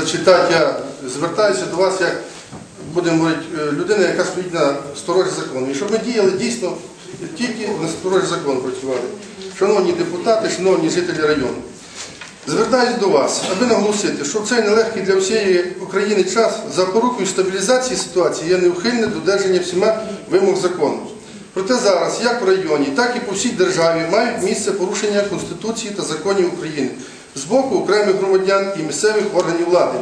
зачитати, я звертаюся до вас як будемо говорити, е, людина, яка стоїть на сторожі закону. І щоб ми діяли дійсно тільки на сторожі закону працювали. Шановні депутати, шановні жителі району. Звертаюсь до вас, аби наголосити, що в цей нелегкий для всієї України час за порукою стабілізації ситуації є неухильне додержання всіма вимог закону. Проте зараз, як в районі, так і по всій державі, мають місце порушення Конституції та законів України з боку окремих громадян і місцевих органів влади.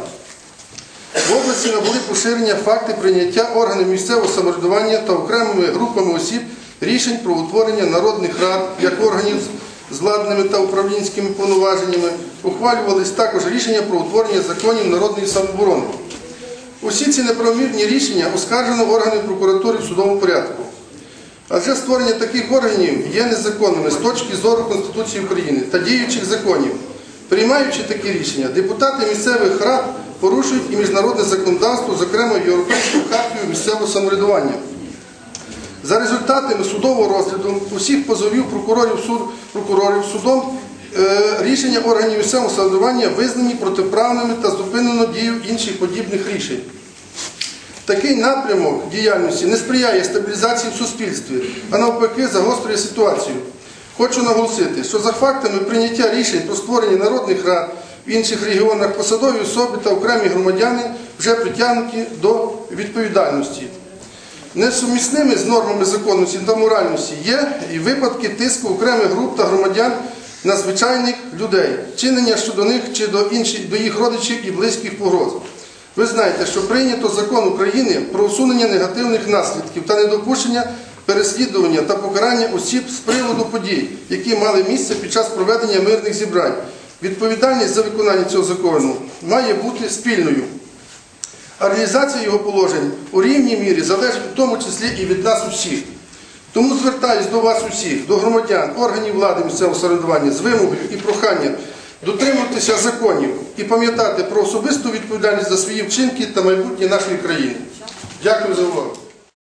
В області набули поширення факти прийняття органів місцевого самоврядування та окремими групами осіб рішень про утворення народних рад як органів з владними та управлінськими повноваженнями. Ухвалювались також рішення про утворення законів народної самооборони. Усі ці неправомірні рішення оскаржено органами прокуратури в судовому порядку. Адже створення таких органів є незаконними з точки зору Конституції України та діючих законів. Приймаючи такі рішення, депутати місцевих рад порушують і міжнародне законодавство, зокрема Європейську хартію місцевого самоврядування. За результатами судового розгляду усіх позовів прокурорів, суд, прокурорів судом е, рішення органів місцевого самоврядування визнані протиправними та зупинено дію інших подібних рішень. Такий напрямок діяльності не сприяє стабілізації в суспільстві, а навпаки загострює ситуацію. Хочу наголосити, що за фактами прийняття рішень про створення народних рад в інших регіонах посадові особи та окремі громадяни вже притягнуті до відповідальності. Несумісними з нормами законності та моральності є і випадки тиску окремих груп та громадян на звичайних людей, чинення щодо них чи до, інших, до їх родичів і близьких погроз. Ви знаєте, що прийнято закон України про усунення негативних наслідків та недопущення переслідування та покарання осіб з приводу подій, які мали місце під час проведення мирних зібрань. Відповідальність за виконання цього закону має бути спільною. А реалізація його положень у рівній мірі залежить в тому числі і від нас усіх. Тому звертаюсь до вас усіх, до громадян, органів влади місцевого самоврядування з вимогою і проханням дотримуватися законів і пам'ятати про особисту відповідальність за свої вчинки та майбутнє нашої країни. Дякую за увагу.